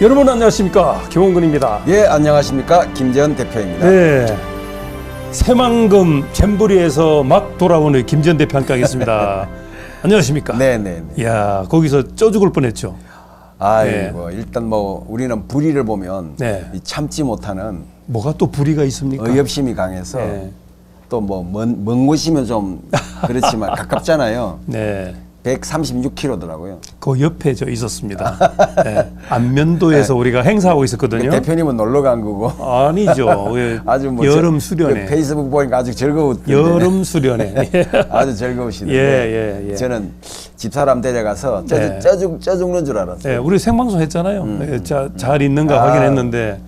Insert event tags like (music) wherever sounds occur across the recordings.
여러분 안녕하십니까 김홍근입니다. 예, 안녕하십니까. 김재현 대표입니다. 네. 새만금 잼버리에서 막 돌아오는 김전 대표 함께 하겠습니다. (laughs) 안녕하십니까? 네, 네, 네. 이야 거기서 쪄 죽을 뻔했죠. 아이고, 일단 뭐 우리는 불의를 보면 네. 이 참지 못하는 뭐가 또 불의가 있습니까? 의협심이 강해서 네. 또뭐 먼 먼 곳이면 좀 그렇지만 (laughs) 가깝잖아요. 네. 136km더라고요. 그 옆에 저 있었습니다. 네. 안면도에서 (laughs) 우리가 행사하고 있었거든요. 대표님은 놀러 간 거고. 아니죠. 예, (laughs) 아주 뭐 여름 저- 수련회. 그 페이스북 보니까 아주 즐거웠던데. 여름 수련회. (laughs) 아주 즐거우시는데. 예, 예, 예. 저는 집사람 데려가서 쪄, 네. 쪄, 죽, 쪄 죽는 줄 알았어요. 네, 우리 생방송 했잖아요. 예, 자, 잘 있는가 아. 확인했는데.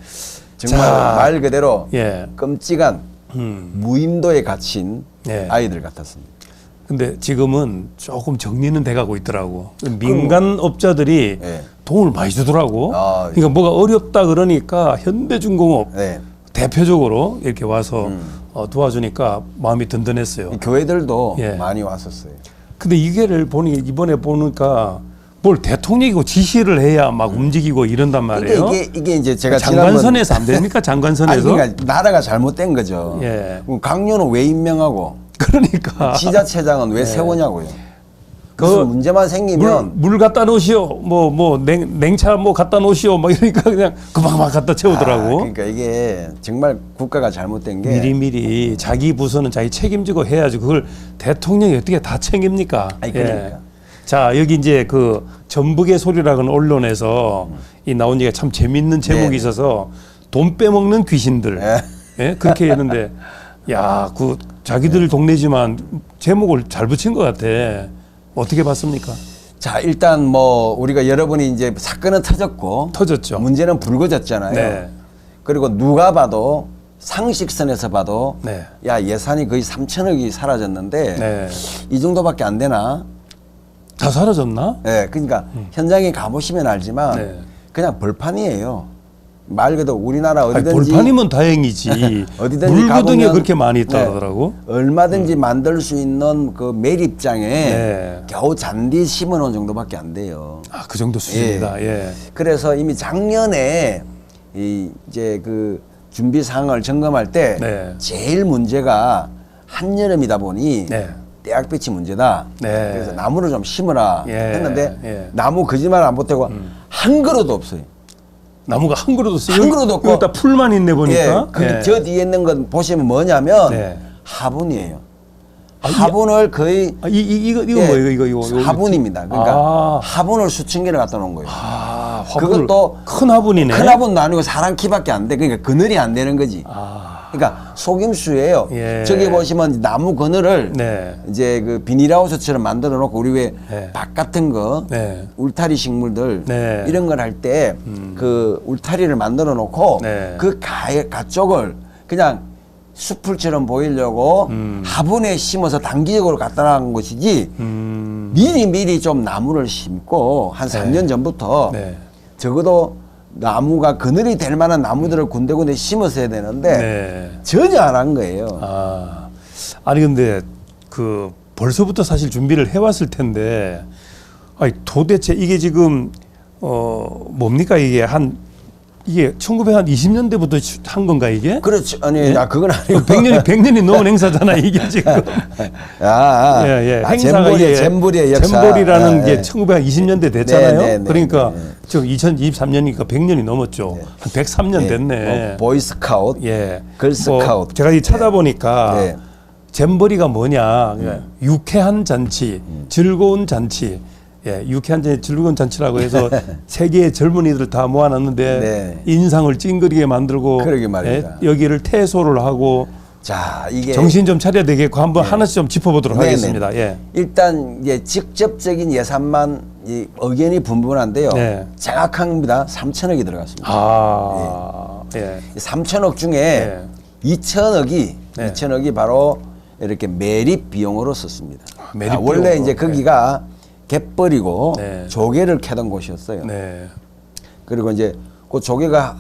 정말 자, 말 그대로 예. 끔찍한 음. 무인도에 갇힌 예. 아이들 같았습니다. 근데 지금은 조금 정리는 돼가고 있더라고. 민간 업자들이 예. 돈을 많이 주더라고. 아, 그러니까 뭐가 어렵다 그러니까 현대중공업 네. 대표적으로 이렇게 와서 음. 어, 도와주니까 마음이 든든했어요. 이 교회들도 예. 많이 왔었어요. 근데 이게를 보니 이번에 보니까 뭘 대통령이고 지시를 해야 막 움직이고 이런단 말이에요. 이게, 이게 이게 이제 제가 장관선에서 안 됩니까? (laughs) 아니, 장관선에서? 그러니까 나라가 잘못된 거죠. 예. 강요는 왜 임명하고 (laughs) 그러니까 지자체장은 왜 세우냐고요. 그 무슨 문제만 물, 생기면 물 갖다 놓으시오. 뭐, 뭐, 냉, 냉차 뭐 갖다 놓으시오. 막 이러니까 그냥 그만 갖다 아, 채우더라고. 그러니까 이게 정말 국가가 잘못된 게 미리미리 자기 부서는 자기 책임지고 해야지 그걸 대통령이 어떻게 다 챙깁니까? 예. 아니, 그러니까. 자, 여기 이제 그 전북의 소리라는 언론에서 이 나온 얘기가 참 재밌는 제목이 네. 있어서 돈 빼먹는 귀신들. 예. 예? 그렇게 했는데 야, 그 자기들 동네지만 제목을 잘 붙인 것 같아. 어떻게 봤습니까? 자 일단 뭐 우리가 여러분이 이제 사건은 터졌고 터졌죠. 문제는 불거졌잖아요. 네. 그리고 누가 봐도 상식선에서 봐도 네. 야 예산이 거의 3천억이 사라졌는데 네. 이 정도밖에 안 되나? 다 사라졌나? 예, 그러니까 현장에 가보시면 알지만 네. 그냥 벌판이에요. 말 그대로 우리나라 아니, 어디든지 벌판이면 다행이지. (laughs) 어디든지 가보면 그렇게 많이 네, 있다더라고. 얼마든지 만들 수 있는 그 매립장에 네. 겨우 잔디 심어놓은 정도밖에 안 돼요. 아, 그 정도 수준이다. 예. 그래서 이미 작년에 이 이제 그 준비 사항을 점검할 때 네. 제일 문제가 한여름이다 보니 네. 대학 배치 문제다. 네. 그래서 나무를 좀 심어라 예, 했는데 예. 나무 거짓말 안 보태고 한 그루도 없어요. 나무가 한 그루도 없어. 한 그루도 없고. 여기다 풀만 있네 보니까. 예, 근데 저 뒤에 있는 건 보시면 뭐냐면 네. 화분이에요. 아, 이- 화분을 거의 아, 이, 이, 이거 이거 예, 뭐예요? 이거 이거 이거. 화분입니다. 그러니까 아. 화분을 수천 개를 갖다 놓은 거예요. 아, 그것도 큰 화분이네. 큰 화분도 아니고 사람 키밖에 안 돼. 그러니까 그늘이 안 되는 거지. 아. 그러니까 속임수예요. 예. 저기 보시면 나무 그늘을 네. 이제 그 비닐하우스처럼 만들어 놓고 우리 왜 네. 밭 같은 거 네. 울타리 식물들 네. 음. 이런 걸 할 때그 울타리를 만들어 놓고 네. 그 가, 가쪽을 그냥 숲을처럼 보이려고 음. 화분에 심어서 단기적으로 갖다 놓은 것이지 음. 미리 미리 좀 나무를 심고 한 삼 년 전부터 네. 적어도 나무가 그늘이 될 만한 나무들을 군데군데 심었어야 되는데 네. 전혀 안 한 거예요. 아. 아니 근데 그 벌써부터 사실 준비를 해 왔을 텐데 아니 도대체 이게 지금 어 뭡니까 이게 한 이게 1920년대부터 한 건가 이게? 그렇죠. 아니, 예? 야, 그건 아니고. 100년이 100년이 넘은 행사잖아 이게 지금. (laughs) 아, 아, 예, 예. 아, 행사가 잼버리, 이게 잼버리의 역사. 잼버리라는 아, 게 예. 1920년대 됐잖아요. 네, 네, 네, 그러니까 네, 네. 지금 2023년이니까 100년이 넘었죠. 한 103년 예, 됐네. 뭐 보이스카우트. 예. 걸스카우트. 제가 이 찾아보니까 네. 잼버리가 뭐냐? 유쾌한 잔치, 음. 즐거운 잔치. 예, 유쾌한 잔치, 즐거운 잔치라고 해서 (laughs) 세계의 젊은이들 다 모아놨는데 네. 인상을 찡그리게 만들고 그러게 말입니다. 예, 여기를 퇴소를 하고 자, 이게. 정신 좀 차려야 되겠고 한번 하나씩 좀 짚어보도록 네, 하겠습니다. 네. 예. 일단 이제 직접적인 예산만 이 의견이 분분한데요. 네. 정확합니다. 3천억이 들어갔습니다. 아, 예. 3천억 중에 네. 2천억이 네. 2천억이 바로 이렇게 매립 비용으로 썼습니다. 매립 아, 원래 비용으로. 이제 거기가 갯벌이고 네. 조개를 캐던 곳이었어요. 네. 그리고 이제 그 조개가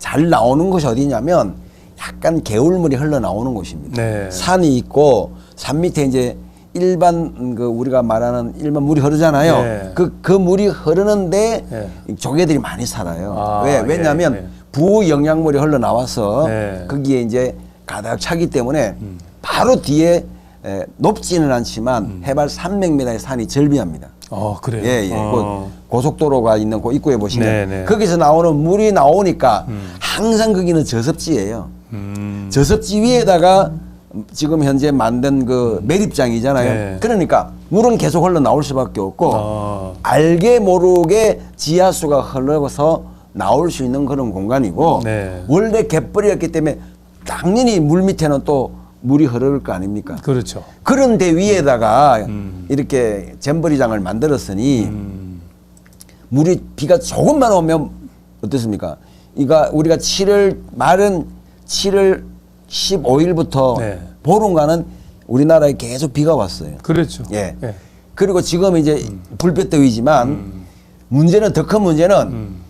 잘 나오는 곳이 어디냐면 약간 개울물이 흘러나오는 곳입니다. 네. 산이 있고 산 밑에 이제 일반 그 우리가 말하는 일반 물이 흐르잖아요. 네. 그, 그 물이 흐르는데 네. 조개들이 많이 살아요. 아, 왜? 왜냐하면 예, 예. 부영양물이 흘러 나와서 네. 거기에 이제 가득 차기 때문에 바로 뒤에 에, 높지는 않지만 해발 300m의 산이 절비합니다. 어 그래요. 예, 예. 어. 그 고속도로가 있는 그 입구에 보시면 네, 네. 거기서 나오는 물이 나오니까 항상 거기는 저습지예요. 음. 저습지 위에다가 지금 현재 만든 그 매립장이잖아요. 네. 그러니까 물은 계속 흘러 나올 수밖에 없고 아. 알게 모르게 지하수가 흘러서 나올 수 있는 그런 공간이고 네. 원래 갯벌이었기 때문에 당연히 물 밑에는 또 물이 흐를 거 아닙니까? 그렇죠. 그런데 위에다가 음. 이렇게 잼버리장을 만들었으니 음. 물이 비가 조금만 오면 어떻습니까? 이가 우리가 7월 말은 7월 15일부터 네. 보름간은 우리나라에 계속 비가 왔어요. 그렇죠. 예. 예. 그리고 지금 이제 음. 불볕더위지만 문제는 더 큰 문제는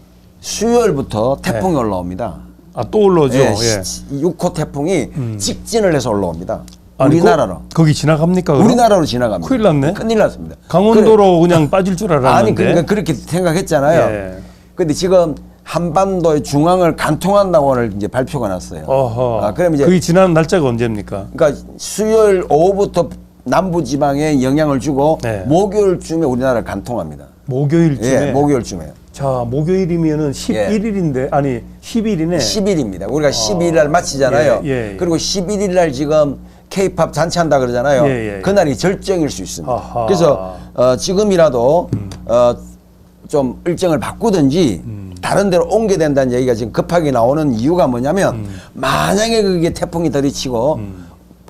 수요일부터 태풍이 올라옵니다. 아 또 올라오죠. 예, 예. 음. 6호 태풍이 직진을 해서 올라옵니다. 아니, 우리나라로. 거, 거기 지나갑니까? 그럼? 우리나라로 지나갑니다. 큰일 났네. 큰일 났습니다. 강원도로 그냥 빠질 줄 그래, 알았는데. 아니 그러니까 그렇게 생각했잖아요. 예. 근데 지금 한반도의 중앙을 간통한다고 오늘 이제 발표가 났어요. 어허. 아, 그럼 이제 그게 지나는 날짜가 언제입니까? 그러니까 수요일 오후부터 남부 지방에 영향을 주고 네. 목요일쯤에 우리나라를 간통합니다. 목요일쯤에. 예, 목요일쯤에. 자, 목요일이면은 11일인데 아니 10일이네. 10일입니다. 우리가 12일 날 마치잖아요. 예, 예, 예. 그리고 11일 날 지금 케이팝 잔치한다 그러잖아요. 예, 예. 그날이 절정일 수 있습니다. 아하. 음. 그래서 어, 지금이라도 어, 좀 일정을 바꾸든지 음. 다른 데로 옮겨야 된다는 얘기가 지금 급하게 나오는 이유가 뭐냐면 음. 만약에 그게 태풍이 들이치고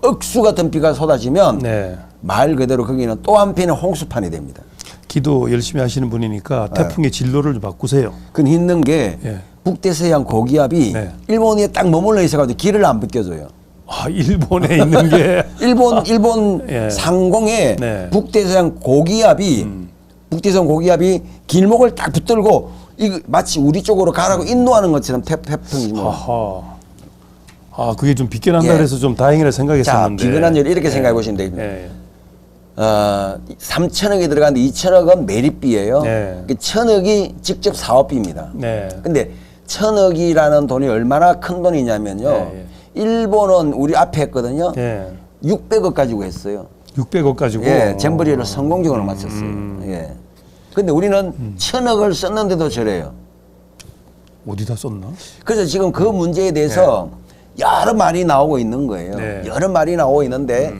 억수 같은 비가 쏟아지면 네. 말 그대로 거기는 또 한편의 홍수판이 됩니다. 기도 열심히 하시는 분이니까 네. 태풍의 진로를 좀 바꾸세요. 그건 힘든 게 예. 북대서양 고기압이 네. 일본 에 딱 머물러 있어가지고 길을 안 벗겨줘요. 아, 일본에 있는 게 (laughs) 일본 일본 예. 상공에 네. 음. 북대서양 고기압이 북대서양 고기압이 길목을 딱 붙들고 이 마치 우리 쪽으로 가라고 인도하는 것처럼 태, 태풍이 뭐. 아하. 아, 그게 좀 비껴난다 예. 그래서 좀 다행이라 자 생각했었는데. 비근한 일 이렇게 생각해 보시면 됩니다. 예. 어, 3천억이 들어가는데 2천억은 매립비예요. 네. 그 천억이 직접 사업비입니다. 네. 근데 천억이라는 돈이 얼마나 큰 돈이냐면요. 네, 일본은 우리 앞에 했거든요. 예. 600억 가지고 했어요. 600억 가지고 예, 잼버리를 성공적으로 마쳤어요. 음. 예. 근데 우리는 천억을 썼는데도 저래요. 어디다 썼나? 그래서 지금 그 문제에 대해서 여러 말이 나오고 있는 거예요. 네. 여러 말이 나오고 있는데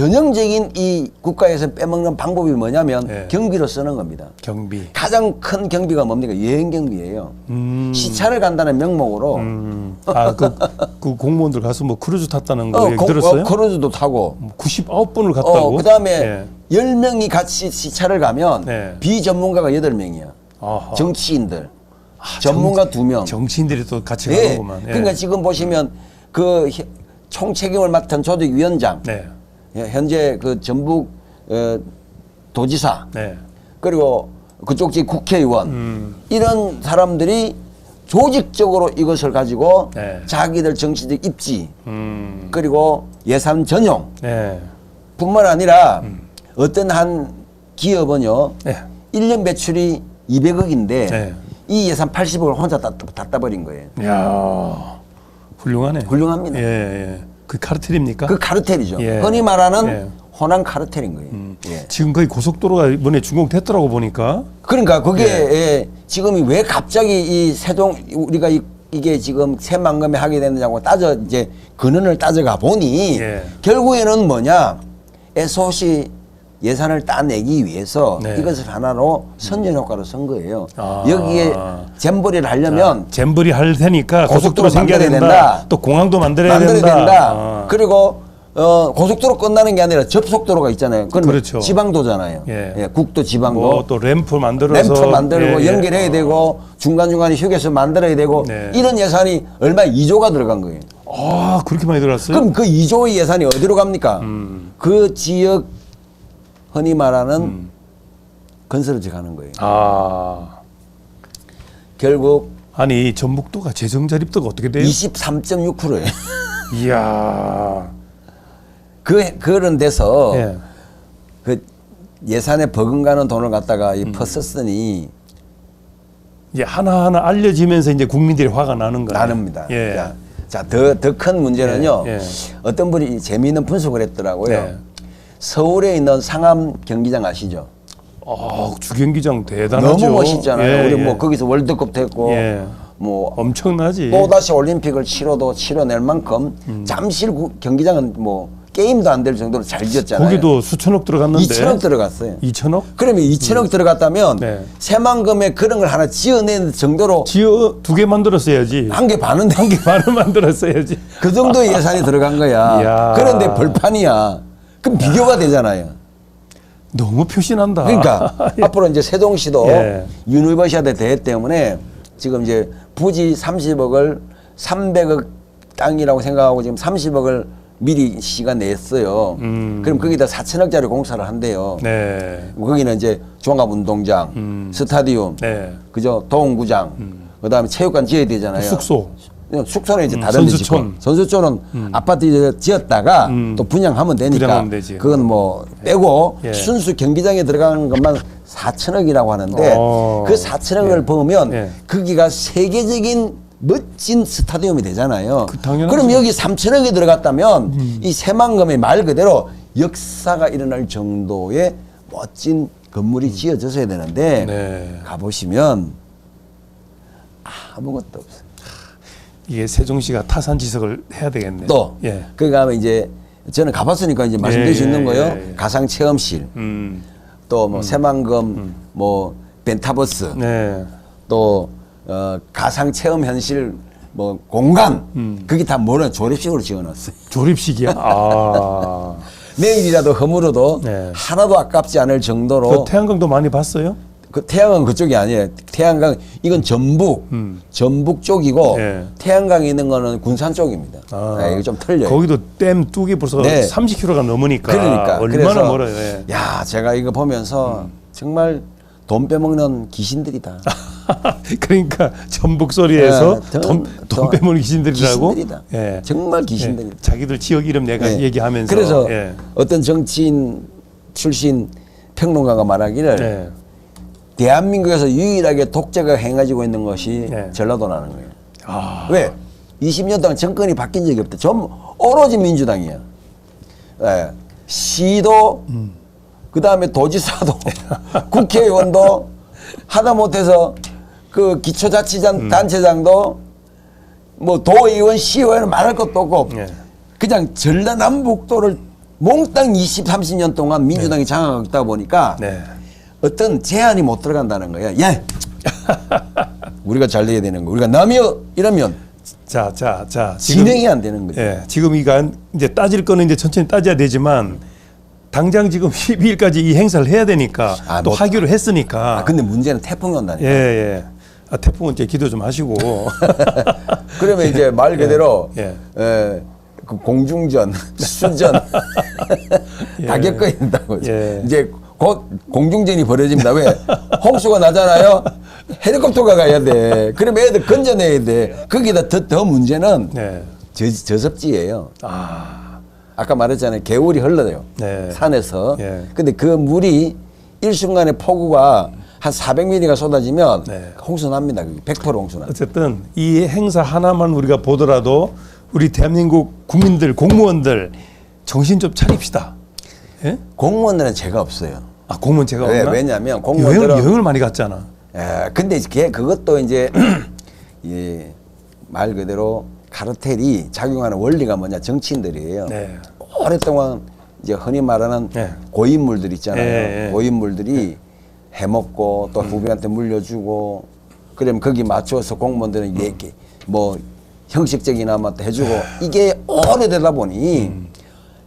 전형적인 이 국가에서 빼먹는 방법이 뭐냐면 네. 경비로 쓰는 겁니다. 경비. 가장 큰 경비가 뭡니까? 여행 경비예요. 음. 시차를 간다는 명목으로 음. 아, 그, 그 공무원들 가서 뭐 크루즈 탔다는 거 어, 고- 들었어요? 어, 크루즈도 타고 99번을 갔다고? 어, 그다음에 예. 열 10명이 같이 시차를 가면 네. 비전문가가 8명이야. 아하. 정치인들. 아, 전문가 두 명. 정치인들이 또 같이 네. 가는구만. 예. 그러니까 지금 보시면 그 히- 총책임을 맡은 조직위원장, 네. 예, 현재 그 전북 어, 도지사, 네. 그리고 그쪽 지 국회의원 음. 이런 사람들이 조직적으로 이것을 가지고 네. 자기들 정치적 입지 음. 그리고 예산 전용 네. 뿐만 아니라 어떤 한 기업은요 네. 일년 매출이 200억인데 네. 이 예산 80억을 혼자 다, 다 따버린 거예요. 야 훌륭하네. 훌륭합니다. 예, 예. 그 카르텔입니까? 그 카르텔이죠. 예. 흔히 말하는 예. 호남 카르텔인 거예요. 음. 예. 지금 거의 고속도로가 이번에 준공됐더라고 보니까. 그러니까 그게 예. 예, 지금이 왜 갑자기 이 세종 우리가 이, 이게 지금 새만금에 하게 됐느냐고 따져 이제 근원을 따져가 보니 예. 결국에는 뭐냐 SOC 예산을 따내기 위해서 네. 이것을 하나로 선전 효과로 쓴 거예요. 아. 여기에 잼버리를 하려면 잼버리 할 테니까 고속도로 고속도로 생겨야 만들어야 된다. 된다. 또 공항도 만들어야, 만들어야 된다. 아. 그리고 어, 고속도로 끝나는 게 아니라 접속도로가 있잖아요. 그건 그렇죠. 지방도잖아요. 예. 국도 지방도. 뭐 또 램프 만들어서 램프 만들고 예, 예. 연결해야 되고 중간중간에 휴게소 만들어야 되고 네. 이런 예산이 얼마 2조가 들어간 거예요. 아 그렇게 많이 들어갔어요? 그럼 그 2조의 예산이 어디로 갑니까? 음. 그 지역 흔히 말하는 건설업체 가는 거예요. 아 결국 아니 전북도가 재정 자립도가 어떻게 돼요? 23.6%예요. (laughs) 이야 그 그런 데서 예. 그 예산에 버금가는 돈을 갖다가 음. 이 퍼썼으니 이제 하나하나 알려지면서 이제 국민들이 화가 나는 거예요. 나눕니다. 예. 자, 더 더 큰 문제는요. 예, 예. 어떤 분이 재미있는 분석을 했더라고요. 네. 서울에 있는 상암 경기장 아시죠? 아, 주경기장 대단하죠. 너무 멋있잖아요. 예, 우리 예. 뭐 거기서 월드컵도 했고 예. 뭐 엄청나지. 또 다시 올림픽을 치러도 치러낼 만큼 음. 잠실 구- 경기장은 뭐 게임도 안 될 정도로 잘 지었잖아요. 거기도 수천억 들어갔는데. 2천억 들어갔어요. 2천억? 그러면 2천억 들어갔다면 네. 새만금에 그런 걸 하나 지어낸 정도로 지어 두 개 만들었어야지. 한 개 반은 한 개 반을 만들었어야지. 그 정도 예산이 들어간 거야. 이야. 그런데 벌판이야. 그럼 비교가 되잖아요. 너무 표신한다. 그러니까 (laughs) 앞으로 이제 세종시도 예. 유니버시아드 대회 때문에 지금 이제 부지 30억을 300억 땅이라고 생각하고 지금 30억을 미리 시가 냈어요. 음. 그럼 거기다 4천억짜리 공사를 한대요. 네. 거기는 이제 종합운동장, 스타디움, 네. 그죠 동구장, 그다음에 체육관 지어야 되잖아요. 숙소. 숙소는 이제 음, 다른 데 선수촌. 선수촌은 아파트 이제 지었다가 또 분양하면 되니까 분양하면 되지. 그건 뭐 빼고 예. 순수 경기장에 들어가는 것만 4천억이라고 하는데 어. 그 4천억을 보면 예. 거기가 세계적인 멋진 스타디움이 되잖아요. 그 당연하죠. 음. 그럼 여기 3천억이 들어갔다면 이 새만금의 말 그대로 역사가 일어날 정도의 멋진 건물이 지어졌어야 되는데 음. 네. 가보시면 아무것도 없어요. 이게 세종시가 타산지석을 해야 되겠네. 또 예. 가면 이제 저는 가봤으니까 이제 말씀드릴 수 예, 있는 예, 거예요. 예, 예. 가상 체험실, 음. 또뭐 새만금, 뭐 벤타버스, 네. 또 어, 가상 체험 현실 뭐 공간, 음. 그게 다 뭐는 조립식으로 지어놨어요. (laughs) 조립식이야. 아. (laughs) 내일이라도 허물어도 네. 하나도 아깝지 않을 정도로 그 태양광도 많이 봤어요? 그 태양은 그쪽이 아니에요. 태양강 이건 전북, 전북 쪽이고 음. 예. 태양강에 있는 거는 군산 쪽입니다. 아. 네, 이거 좀 틀려요. 거기도 댐 뚝이 벌써 네. 30km가 넘으니까 그러니까 얼마나 그래서 멀어요. 예. 야 제가 이거 보면서 음. 정말 돈 빼먹는 귀신들이다. (laughs) 그러니까 전북 소리에서 예, 돈, 돈- 돈 빼먹는 귀신들이라고. 귀신들이다. 예. 정말 귀신들이다. 예. 자기들 지역 이름 내가 네. 얘기하면서. 그래서 예. 어떤 정치인 출신 평론가가 말하기를 예. 대한민국에서 유일하게 독재가 행해지고 있는 것이 네. 전라도라는 거예요. 아. 왜? 20년 동안 정권이 바뀐 적이 없다. 전 오로지 민주당이야. 예. 시도, (laughs) 그 다음에 도지사도, 국회의원도 하다 못해서 그 기초자치단 단체장도 뭐 도의원, 시의원은 말할 것도 없고 예. 그냥 전라남북도를 몽땅 20, 30년 동안 민주당이 장악하고 있다 보니까 네. 어떤 제한이 못 들어간다는 거야. 예. (laughs) 우리가 잘 돼야 되는 거. 우리가 남이요 이러면 자, 자, 자. 진행이 안 되는 거죠. 예, 지금 이간 이제 따질 거는 이제 천천히 따져야 되지만 당장 지금 (laughs) 12일까지 이 행사를 해야 되니까 아, 또 뭐- 하기로 했으니까. 아, 근데 문제는 태풍이 온다니까. 예, 예. 아, 태풍은 이제 기도 좀 하시고. (laughs) 그러면 이제 말 그대로 예. 에, 그 공중전, 수전 다 겪어야 된다고. 예. 이제 곧 공중전이 벌어집니다. 왜? 홍수가 나잖아요. 헬리콥터가 가야 돼. 그럼 애들 건져내야 돼. 거기다 더, 더 문제는 네. 저, 저습지예요. 아, 아까 말했잖아요. 개울이 흘러요. 네. 산에서. 예. 근데 그 물이 일순간에 폭우가 한 400mm가 쏟아지면 네. 홍수 납니다. 그게 100% 홍수 납니다. 어쨌든 이 행사 하나만 우리가 보더라도 우리 대한민국 국민들, 공무원들 정신 좀 차립시다. 예? 공무원들은 죄가 없어요. 아, 공무원 제가 왜? 없나? 왜냐면 여행을, 공무원들은 여행을 많이 갔잖아. 예, 근데 이게 그것도 이제 (clears throat) 예, 말 그대로 카르텔이 작용하는 원리가 뭐냐 정치인들이에요. 네. 오랫동안 이제 흔히 말하는 네. 고인물들 있잖아요. 예, 예. 고인물들이 해먹고 또 후배한테 물려주고 그러면 거기 맞춰서 공무원들은 얘기 뭐 형식적이나마 또 해주고 이게 오래되다 보니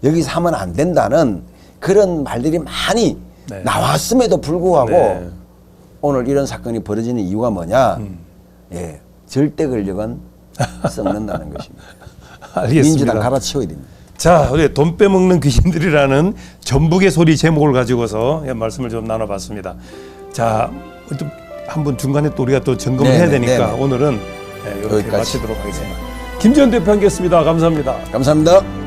여기서 하면 안 된다는 그런 말들이 많이 네. 나왔음에도 불구하고 네. 오늘 이런 사건이 벌어지는 이유가 뭐냐? 예, 절대 권력은 (laughs) 썩는다는 것입니다. 알겠습니다. 민주당 갈아치워야 됩니다. 자, 우리 돈 빼먹는 귀신들이라는 전북의 소리 제목을 가지고서 예, 말씀을 좀 나눠봤습니다. 자, 좀 한번 중간에 또 우리가 또 점검을 해야 네네, 되니까 네네. 오늘은 예, 이렇게 여기까지. 마치도록 하겠습니다. 김지현 대표 함께했습니다. 감사합니다. 감사합니다.